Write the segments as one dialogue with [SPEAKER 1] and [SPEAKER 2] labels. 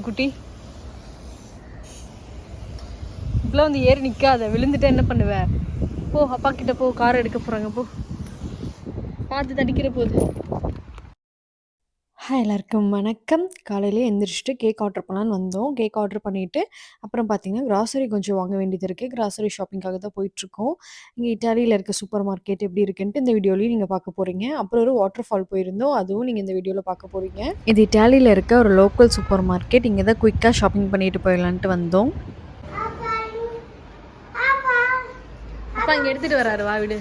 [SPEAKER 1] குட்டி? இப்பெல்லாம் வந்து ஏறி நிற்காத விழுந்துட்டா என்ன பண்ணுவ? போ அப்பா கிட்ட போ கார் எடுக்க போகிறாங்க போ. பார்த்து தடிக்கிற போகுது. ஹாய் எல்லாருக்கும் வணக்கம். காலையிலே எந்திரிச்சிட்டு கேக் ஆர்டர் பண்ணலான்னு வந்தோம். கேக் ஆர்டர் பண்ணிவிட்டு அப்புறம் பார்த்தீங்கன்னா கிராசரி கொஞ்சம் வாங்க வேண்டியது இருக்குது கிராசரி ஷாப்பிங்காக தான் போயிட்டுருக்கோம். இங்கே இட்டாலியில் இருக்க சூப்பர் மார்க்கெட் எப்படி இருக்குன்ட்டு இந்த வீடியோலையும் நீங்கள் பார்க்க போகிறீங்க அப்புறம் ஒரு வாட்டர் ஃபால் போயிருந்தோம். அதுவும் நீங்கள் இந்த வீடியோவில் பார்க்க போகிறீங்க இது இட்டாலியில் இருக்க ஒரு லோக்கல் சூப்பர் மார்க்கெட் இங்கே தான் குயிக்காக ஷாப்பிங் பண்ணிட்டு போயிடலான்ட்டு வந்தோம். அப்பா இங்கே எடுத்துகிட்டு வராரு. வா விடு.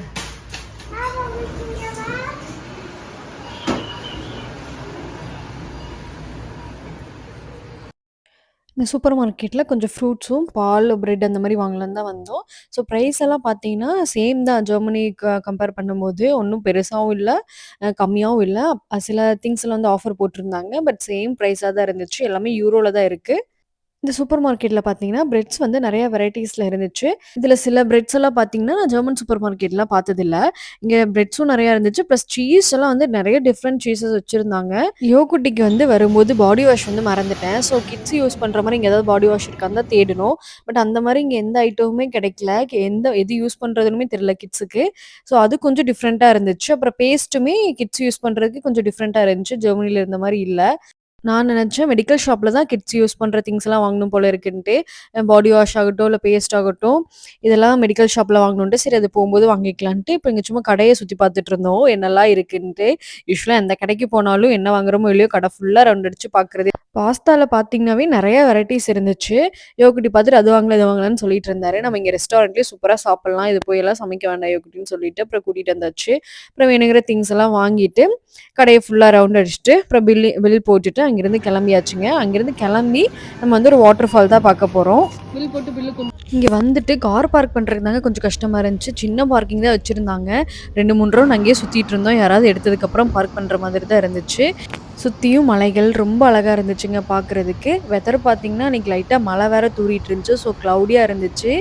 [SPEAKER 1] சூப்பர் மார்க்கெட்டில் கொஞ்சம் ஃப்ரூட்ஸும் பால் பிரெட் அந்த மாதிரி வாங்கலான்னு தான் வந்தோம். ஸோ ப்ரைஸ் எல்லாம் பார்த்தீங்கன்னா சேம் தான். ஜெர்மனி க கம்பேர் பண்ணும்போது ஒன்றும் பெருசாகவும் இல்லை கம்மியாகவும் இல்லை. சில திங்ஸ்லாம் வந்து ஆஃபர் போட்டிருந்தாங்க. பட் சேம் ப்ரைஸாக தான் இருந்துச்சு. எல்லாமே யூரோவில் தான் இருக்குது இந்த சூப்பர் மார்க்கெட்டில் பார்த்தீங்கன்னா பிரெட்ஸ் வந்து நிறைய வெரைட்டிஸில் இருந்துச்சு. இதில் சில பிரெட்ஸ் எல்லாம் பார்த்தீங்கன்னா நான் ஜெர்மன் சூப்பர் மார்க்கெட்லாம் பார்த்ததில்ல. இங்கே பிரெட்ஸும் நிறையா இருந்துச்சு. ப்ளஸ் சீஸ் எல்லாம் வந்து நிறைய டிஃப்ரெண்ட் சீஸஸ் வச்சுருந்தாங்க. யோகுட்டிக்கு வந்து வரும்போது பாடி வாஷ் வந்து மறந்துட்டேன். ஸோ கிட்ஸ் யூஸ் பண்ணுற மாதிரி இங்கே ஏதாவது பாடி வாஷ் இருக்கான்னு தான் தேடணும். பட் அந்த மாதிரி இங்கே எந்த ஐட்டமுமே கிடைக்கல. எந்த எது யூஸ் பண்ணுறதுனுமே தெரியல கிட்ஸுக்கு ஸோ அது கொஞ்சம் டிஃப்ரெண்ட்டாக இருந்துச்சு. அப்புறம் பேஸ்ட்டுமே கிட்ஸ் யூஸ் பண்ணுறதுக்கு கொஞ்சம் டிஃப்ரெண்ட்டாக இருந்துச்சு. ஜெர்மனியில் இருந்த மாதிரி இல்லை. நான் நினச்சேன் மெடிக்கல் ஷாப்பில் தான் கிட்ஸ் யூஸ் பண்ணுற திங்ஸ்லாம் வாங்கணும் போல இருக்குன்ட்டு. பாடி வாஷ் ஆகட்டும் இல்லை பேஸ்ட் ஆகட்டும் இதெல்லாம் மெடிக்கல் ஷாப்பில் வாங்கணுன்ட்டு சரி அது போகும்போது வாங்கிக்கலான்ட்டு இப்போ இங்கே சும்மா கடையை சுற்றி பார்த்துட்டு இருந்தோம். என்னெல்லாம் இருக்குன்ட்டு. யூஸ்வலாக எந்த கடைக்கு போனாலும் என்ன வாங்குறோமோ இல்லையோ கடை ஃபுல்லாக ரவுண்ட் அடிச்சு பார்க்குறது. பாஸ்தாவில் பார்த்தீங்கன்னாவே நிறைய வெரைட்டிஸ் இருந்துச்சு. யோகுட்டி பார்த்துட்டு அது வாங்கல இது வாங்கலான்னு சொல்லிட்டு இருந்தாரு. நம்ம இங்கே ரெஸ்டாரண்ட்லேயே சூப்பராக சாப்பிட்லாம். இது போய் எல்லாம் சமைக்க வேண்டாம் யோகுட்டின்னு சொல்லிட்டு அப்புறம் கூட்டிகிட்டு வந்தாச்சு. அப்புறம் வேணுங்கிற திங்ஸ் எல்லாம் வாங்கிட்டு கடையை ஃபுல்லாக ரவுண்ட் அடிச்சுட்டு அப்புறம் பில்லு பில் போட்டுட்டு அங்கேருந்து கிளம்பியாச்சுங்க. அங்கேருந்து கிளம்பி நம்ம வந்து ஒரு வாட்டர் ஃபால் தான் பார்க்க போகிறோம் பில் போட்டு பில்லு இங்கே வந்துட்டு கார் பார்க் பண்ணுறதுக்கு தாங்க கொஞ்சம் கஷ்டமாக இருந்துச்சு. சின்ன பார்க்கிங் தான் வச்சுருந்தாங்க. ரெண்டு மூணு ரவுண்ட் அங்கேயே சுற்றிட்டு இருந்தோம். யாராவது எடுத்ததுக்கப்புறம் பார்க் பண்ணுற மாதிரி தான் இருந்துச்சு. சுற்றியும் மலைகள் ரொம்ப அழகாக இருந்துச்சுங்க பார்க்குறதுக்கு. வெதர் பார்த்தீங்கன்னா அன்றைக்கி லைட்டாக மழை வேற தூரிட்டு இருந்துச்சு. ஸோ க்ளவுடியாக இருந்துச்சு.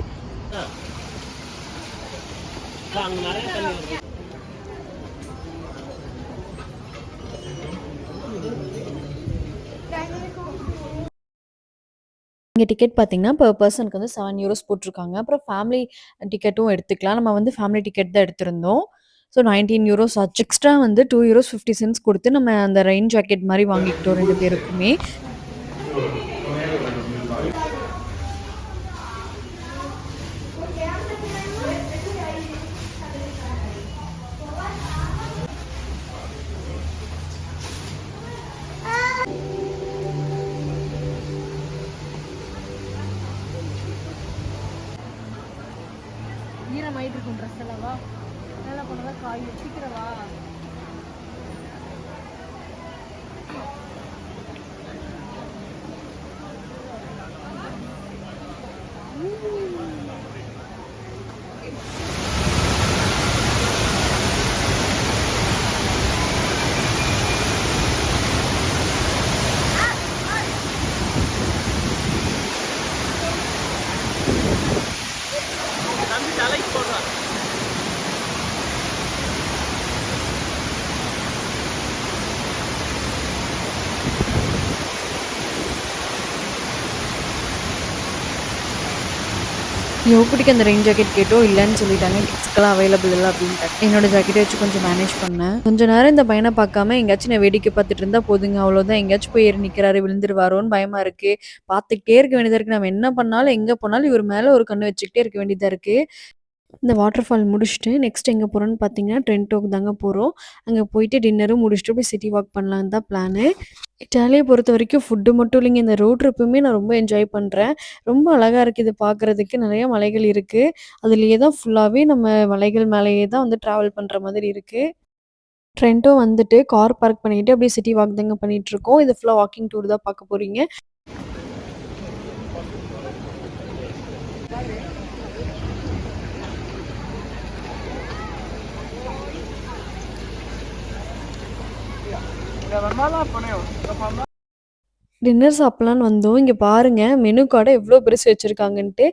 [SPEAKER 1] இங்கே டிக்கெட் பார்த்தீங்கன்னா பர் பர்சனுக்கு வந்து செவன் யூரோஸ் போட்டிருக்காங்க. அப்புறம் ஃபேமிலி டிக்கெட்டும் எடுத்துக்கலாம். நம்ம வந்து ஃபேமிலி டிக்கெட் தான் எடுத்திருந்தோம். ஸோ நைன்டீன் யூரோஸ் ஆச்சு. எக்ஸ்ட்ரா வந்து டூ யூரோஸ் ஃபிஃப்டி சென்ட்ஸ் கொடுத்து நம்ம அந்த ரெயின் ஜாக்கெட் மாதிரி வாங்கிக்கிட்டோம் ரெண்டு பேருக்குமே. ஈரமாயிட்டு இருக்கும் ட்ரெஸ் எல்லாம் வா. நல்லா பண்ணதா காய் நீ யோகுட்டிக்கு அந்த ரெயின் ஜாக்கெட் கேட்டோம் இல்லைன்னு சொல்லிட்டாங்க. கிட்ஸ்க்கெல்லாம் அவைலபிள் இல்லை அப்படின்ட்டு என்னோட ஜாக்கெட்டை வச்சு கொஞ்சம் மேனேஜ் பண்ணேன். கொஞ்ச நேரம் இந்த பையனை பார்க்காம எங்கேயாச்சும் நான் வேடிக்கை பார்த்துட்டு இருந்தா போதுங்க அவ்வளோதான் எங்கேயாச்சும் போய் ஏறி நிற்கிறாரு விழுந்துருவாரோன்னு பயமா இருக்கு. பார்த்துக்கிட்டே இருக்க வேண்டியதா இருக்கு. நம்ம என்ன பண்ணாலும் எங்கே போனாலும் இவர் மேலே ஒரு கண்ணு வச்சுக்கிட்டே இருக்க வேண்டியதா இருக்கு. இந்த வாட்டர் ஃபால் முடிச்சுட்டு நெக்ஸ்ட் எங்கே போகிறோன்னு பார்த்தீங்கன்னா ட்ரென்டோக்கு தாங்க போகிறோம் அங்கே போயிட்டு டின்னரும் முடிச்சுட்டு போய் சிட்டி வாக் பண்ணலான்னு தான் பிளானு இட்டாலியை பொறுத்த வரைக்கும் ஃபுட்டு மட்டும் இல்லைங்க. இந்த ரோட் ட்ரிப்புமே நான் ரொம்ப என்ஜாய் பண்ணுறேன் ரொம்ப அழகாக இருக்குது இது பார்க்குறதுக்கு நிறைய மலைகள் இருக்குது அதுலேயே தான் ஃபுல்லாகவே நம்ம மலைகள் மேலேயே தான் வந்து ட்ராவல் பண்ணுற மாதிரி இருக்குது ட்ரென்ட்டோ வந்துட்டு கார் பார்க் பண்ணிட்டு அப்படியே சிட்டி வாக் தாங்க பண்ணிட்டு இருக்கோம். இது ஃபுல்லாக வாக்கிங் டூர் தான் பார்க்க போகிறீங்க டின்னர் சாப்பிட்லான்னு வந்தோம். இங்கே பாருங்க மெனு கார்டை எவ்வளோ பெருசு வச்சுருக்காங்கன்ட்டு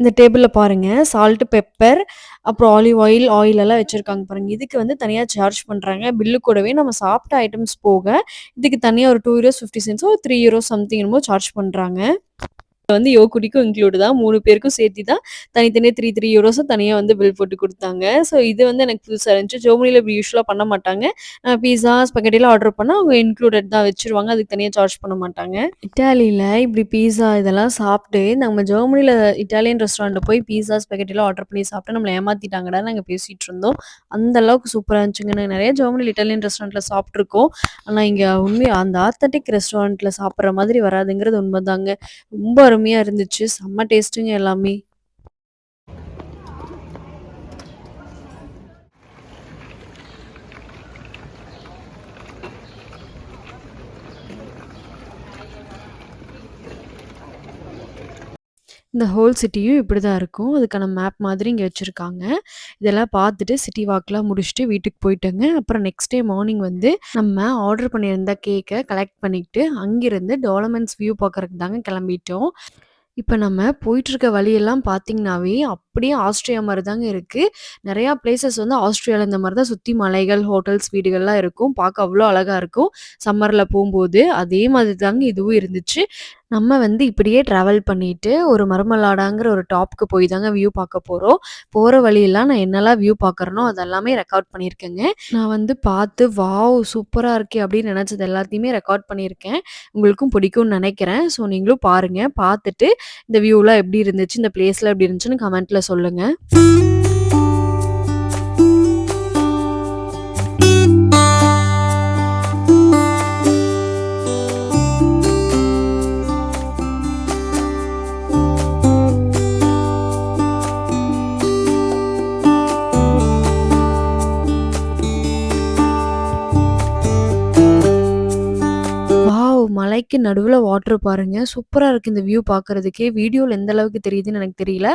[SPEAKER 1] இந்த டேபிளில் பாருங்கள் சால்ட், பெப்பர் அப்புறம் ஆலிவ் ஆயில், ஆயில் எல்லாம் வச்சுருக்காங்க பாருங்கள் இதுக்கு வந்து தனியாக சார்ஜ் பண்ணுறாங்க பில்லு கூடவே நம்ம சாப்பிட்ட ஐட்டம்ஸ் போக, இதுக்கு தனியாக ஒரு €2 50 ஒரு €3 சம்திங் என்னமோ சார்ஜ் பண்ணுறாங்க வந்து யோகுடிக்கும் இன்க்ளூடு தான். மூணு பேருக்கும் சேர்த்து தான் தனித்தனியாக த்ரீ த்ரீ யூரோஸும் தனியாக வந்து பில் போட்டு கொடுத்தாங்க ஸோ இது வந்து எனக்கு புதுசாக இருந்துச்சு. ஜோமனியில் இப்படி யூஸ்வலாக பண்ண மாட்டாங்க. அ பீஸா, ஸ்பெகட்டிலாம் ஆர்டர் பண்ணால் அவங்க இன்க்ளூடட் தான் வச்சுருவாங்க. அதுக்கு தனியாக சார்ஜ் பண்ண மாட்டாங்க. இட்டாலியில் இப்படி பீஸா இதெல்லாம் சாப்பிட்டு நம்ம ஜெர்மனியில் இட்டாலியன் ரெஸ்டாரண்ட்டில் போய் பீஸா, ஸ்பெகட்டிலாம் ஆர்டர் பண்ணி சாப்பிட்டு நம்மளை ஏமாற்றிட்டாங்கடா நாங்கள் பேசிகிட்டு இருந்தோம். அந்த அளவுக்கு சூப்பராக இருந்துச்சுங்க. நாங்கள் நெறைய ஜெர்மனியில் இட்டாலியன் ரெஸ்டாரண்ட்டில் சாப்பிட்ருக்கோம் ஆனால் இங்கே உண்மையாக அந்த ஆத்தட்டிக் ரெஸ்டாரண்ட்டில் சாப்பிட்ற மாதிரி வராதுங்கிறது உண்மைதாங்க ரொம்ப அருமையாக இருந்துச்சு. செம்ம டேஸ்ட்டுங்க எல்லாமே. இந்த ஹோல் சிட்டியும் இப்படி தான் இருக்கும். அதுக்கான மேப் மாதிரி இங்கே வச்சுருக்காங்க இதெல்லாம் பார்த்துட்டு சிட்டி வாக்லாம் முடிச்சுட்டு வீட்டுக்கு போயிட்டோங்க அப்புறம் நெக்ஸ்ட் டே மார்னிங் வந்து நம்ம ஆர்டர் பண்ணியிருந்த கேக்கை கலெக்ட் பண்ணிக்கிட்டு, அங்கிருந்து டோலமெண்ட்ஸ் வியூ பார்க்குறதுக்கு தாங்க கிளம்பிட்டோம். இப்போ நம்ம போயிட்டுருக்க வழியெல்லாம் பார்த்தீங்கன்னாவே, அப்படியே ஆஸ்திரியா மாதிரி தாங்க இருக்குது நிறையா பிளேசஸ் வந்து ஆஸ்ட்ரியால இந்த மாதிரி தான் சுற்றி மலைகள், ஹோட்டல்ஸ், வீடுகள்லாம் இருக்கும். பார்க்க அவ்வளோ அழகாக இருக்கும். சம்மரில் போகும்போது அதே மாதிரி தாங்க இதுவும் இருந்துச்சு. நம்ம வந்து இப்படியே ட்ராவல் பண்ணிட்டு, ஒரு மருமலாடாங்கிற ஒரு டாப்க்கு போய் தாங்க வியூ பார்க்க போறோம். போற வழியெல்லாம் நான் என்னலாம் வியூ பார்க்குறேனோ, அதெல்லாமே ரெக்கார்ட் பண்ணியிருக்கேங்க. நான் வந்து பார்த்து, வாவ்! சூப்பரா இருக்கே! அப்படின்னு நினச்சது எல்லாத்தையுமே ரெக்கார்ட் பண்ணியிருக்கேன். உங்களுக்கும் பிடிக்கும்னு நினைக்கிறேன் ஸோ நீங்களும் பாருங்க. பார்த்துட்டு இந்த வியூலாம் எப்படி இருந்துச்சு, இந்த பிளேஸ்லாம் எப்படி இருந்துச்சுன்னு கமெண்ட்ல சொல்லுங்க. மலைக்கு நடுவில் வாட்டர் பாருங்கள் சூப்பராக இருக்குது இந்த வியூ பார்க்கறதுக்கே. வீடியோவில் எந்த அளவுக்கு தெரியுதுன்னு எனக்கு தெரியல.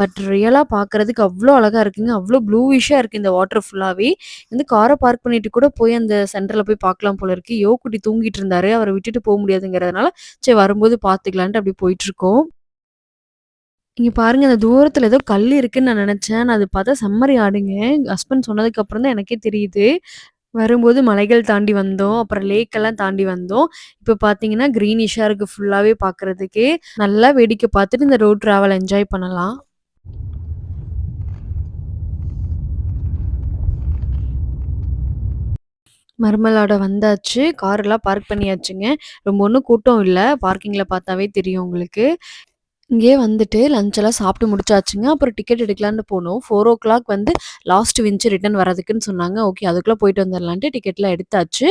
[SPEAKER 1] பட் ரியலாக பார்க்கறதுக்கு அவ்வளோ அழகாக இருக்குங்க. அவ்வளோ ப்ளூவிஷாக இருக்குது இந்த வாட்டர் ஃபுல்லாகவே வந்து காரை பார்க் பண்ணிட்டு கூட போய் அந்த சென்டரில் போய் பார்க்கலாம் போல இருக்கு. யோகுட்டி தூங்கிட்டு இருந்தாரு. அவரை விட்டுட்டு போக முடியாதுங்கிறதுனால, சரி வரும்போது பார்த்துக்கலான்ட்டு அப்படி போயிட்டுருக்கோம். இங்கே பாருங்க அந்த தூரத்தில் ஏதோ கல் இருக்குன்னு நான் நினச்சேன் ஆனா அது பார்த்தா செம்மறி ஆடுங்க. ஹஸ்பண்ட் சொன்னதுக்கப்புறம் தான் எனக்கே தெரியுது. வரும்போது மலைகள் தாண்டி வந்தோம். அப்புறம் லேக்கெல்லாம் தாண்டி வந்தோம். இப்ப பார்த்தீங்கன்னா, கிரீனிஷ்ஷா இருக்கு ஃபுல்லாவே பார்க்கறதுக்கே. நல்லா வேடிக்கை பார்த்துட்டு இந்த ரோட் ட்ராவல் என்ஜாய் பண்ணலாம். மர்மலாட வந்தாச்சு. கார்லாம் பார்க் பண்ணியாச்சுங்க. ரொம்ப ஒண்ணும் கூட்டம் இல்ல. பார்க்கிங்ல பார்த்தாவே தெரியும் உங்களுக்கு. இங்கேயே வந்துட்டு லஞ்செல்லாம் சாப்பிட்டு முடிச்சாச்சுங்க. அப்புறம் டிக்கெட் எடுக்கலான்னு போனோம். 4:00 வந்து லாஸ்ட் விஞ்சு ரிட்டர்ன் வரதுக்குன்னு சொன்னாங்க. ஓகே அதுக்குள்ளே போயிட்டு வந்துடலான்ட்டு டிக்கெட்லாம் எடுத்தாச்சு.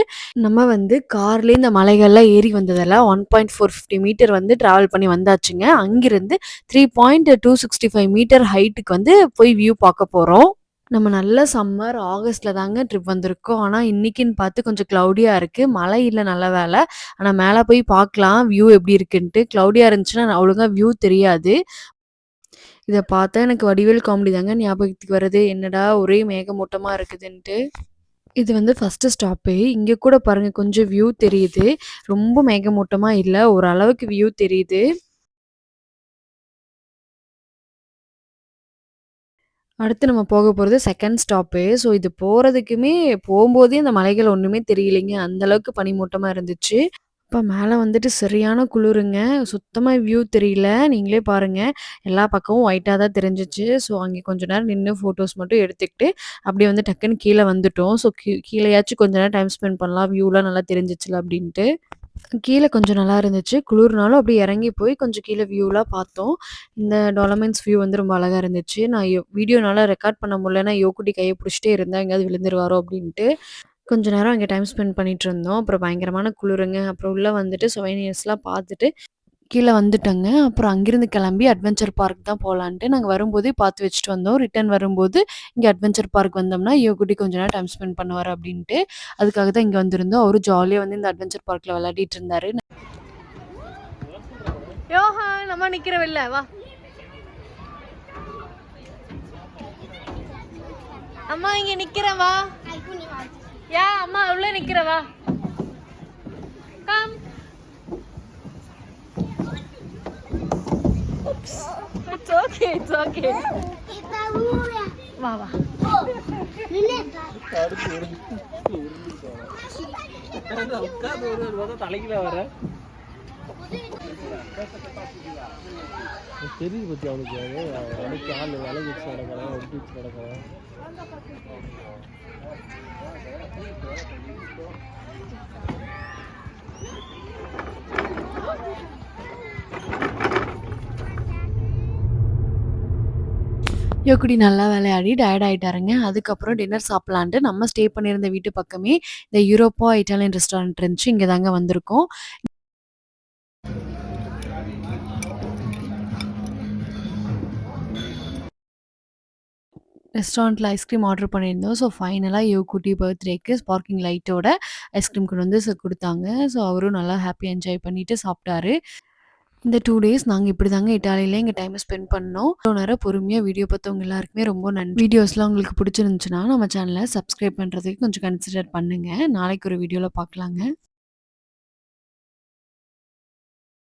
[SPEAKER 1] நம்ம வந்து கார்லேயே இந்த மலைகள்லாம் ஏறி வந்ததெல்லாம் 1.450 மீட்டர் வந்து ட்ராவல் பண்ணி வந்தாச்சுங்க. அங்கிருந்து 3.265 மீட்டர் ஹைட்டுக்கு வந்து போய் வியூ பார்க்க போகிறோம் நம்ம நல்ல சம்மர் ஆகஸ்டில் தாங்க ட்ரிப் வந்திருக்கோம். ஆனால் இன்றைக்கின்னு பார்த்து கொஞ்சம் க்ளவுடியாக இருக்குது மழை இல்லை நல்ல வேலை ஆனால் மேலே போய் பார்க்கலாம் வியூ எப்படி இருக்குன்ட்டு. க்ளவுடியாக இருந்துச்சுன்னா அவ்வளோங்க வியூ தெரியாது. இதை பார்த்தா எனக்கு வடிவேல் காமெடி தாங்க ஞாபகத்துக்கு வருது. என்னடா ஒரே மேகமூட்டமாக இருக்குதுன்ட்டு. இது வந்து ஃபர்ஸ்ட்டு ஸ்டாப்பு. இங்கே கூட பாருங்கள் கொஞ்சம் வியூ தெரியுது. ரொம்ப மேகமூட்டமாக இல்லை ஓரளவுக்கு வியூ தெரியுது. அடுத்து நம்ம போக போகிறது செகண்ட் ஸ்டாப்பு. ஸோ இது போகிறதுக்குமே போகும்போதே அந்த மலைகள் ஒன்றுமே தெரியலைங்க. அந்தளவுக்கு பனிமூட்டமாக இருந்துச்சு. இப்போ மேலே வந்துட்டு சரியான குளுருங்க. சுத்தமாக வியூ தெரியல. நீங்களே பாருங்கள் எல்லா பக்கமும் ஒயிட்டாக தான் தெரிஞ்சுச்சு. ஸோ அங்கே கொஞ்ச நேரம் நின்று ஃபோட்டோஸ் மட்டும் எடுத்துக்கிட்டு, அப்படியே வந்து டக்குன்னு கீழே வந்துட்டோம். ஸோ கீ கீழேயாச்சும் கொஞ்ச நேரம் டைம் ஸ்பெண்ட் பண்ணலாம். வியூலாம் நல்லா தெரிஞ்சிச்சுல அப்படின்ட்டு. கீழே கொஞ்சம் நல்லா இருந்துச்சு. குளிர்னாலும் அப்படியே இறங்கி போய் கொஞ்சம் கீழே வியூலாம் பார்த்தோம். இந்த டாலமென்ஸ் வியூ வந்து ரொம்ப அழகா இருந்துச்சு. நான் யோ வீடியோனால ரெக்கார்ட் பண்ண முடியலன்னா, யோகுட்டி கையை பிடிச்சிட்டே இருந்தேன். எங்கேயாவது விழுந்துருவாரோ அப்படின்ட்டு. கொஞ்ச நேரம் அங்கே டைம் ஸ்பெண்ட் பண்ணிட்டு இருந்தோம். அப்புறம் பயங்கரமான குளிருங்க. அப்புறம் உள்ள வந்துட்டு சுவைனியர்ஸ்லாம் பார்த்துட்டு கீழே வந்துட்டோங்க. அப்புறம் அங்கிருந்து கிளம்பி அட்வென்ச்சர் பார்க் தான் போகலான்ட்டு நாங்கள் வரும்போதே பார்த்து வச்சுட்டு வந்தோம். ரிட்டர்ன் வரும்போது இங்கே அட்வென்ச்சர் பார்க் வந்தோம்னா, யோகுட்டி கொஞ்ச நேரம் டைம் ஸ்பெண்ட் பண்ணுவார் அப்படின்ட்டு. அதுக்காக தான் இங்கே வந்திருந்தோம். அவரும் ஜாலியாக வந்து இந்த அட்வென்ச்சர் பார்க்கில் விளையாடிட்டு இருந்தாரு. யோகா நம்ம நிற்கிற வெளில வா. அம்மா இங்கே நிற்கிறேன் வா. யா அம்மா உள்ளே நிற்கிறேன் வா. Come. It's okay, it's okay. வா வா
[SPEAKER 2] உட்காந்து பார்த்தா தலைக்குல வர தெரியுது பத்தி அவனுக்கு அவனுக்கு ஆள் வேலை வச்சு நடக்கிறான் ஒட்டி வச்சு
[SPEAKER 1] யோக்குடி நல்லா விளையாடி டயர்ட் ஆயிட்டாருங்க. அதுக்கப்புறம் டின்னர் சாப்பிட்லான்ட்டு நம்ம ஸ்டே பண்ணியிருந்த வீட்டு பக்கமே இந்த யூரோப்பா இட்டாலியன் ரெஸ்டாரண்ட் இருந்துச்சு. இங்கே தாங்க வந்திருக்கோம். ரெஸ்டாரண்ட்டில் ஐஸ்கிரீம் ஆர்டர் பண்ணியிருந்தோம். ஸோ ஃபைனலாக யோகுட்டி பர்த்டேக்கு ஸ்பார்க்கிங் லைட்டோட ஐஸ்கிரீம் கொண்டு வந்து கொடுத்தாங்க. ஸோ அவரும் நல்லா ஹாப்பியாக என்ஜாய் பண்ணிட்டு சாப்பிட்டாரு. இந்த டூ டேஸ் நாங்கள் இப்படி தாங்க இட்டாலியில எங்கள் டைமை ஸ்பெண்ட் பண்ணோம். இவ்வளோ நேரம் பொறுமையாக வீடியோ பார்த்தவங்க எல்லாருக்குமே ரொம்ப நன்றி. வீடியோஸ்லாம் உங்களுக்கு பிடிச்சிருந்துச்சுன்னா நம்ம சேனலை சப்ஸ்கிரைப் பண்ணுறதுக்கு கொஞ்சம் கன்சிடர் பண்ணுங்கள் நாளைக்கு ஒரு வீடியோவில் பார்க்கலாங்க.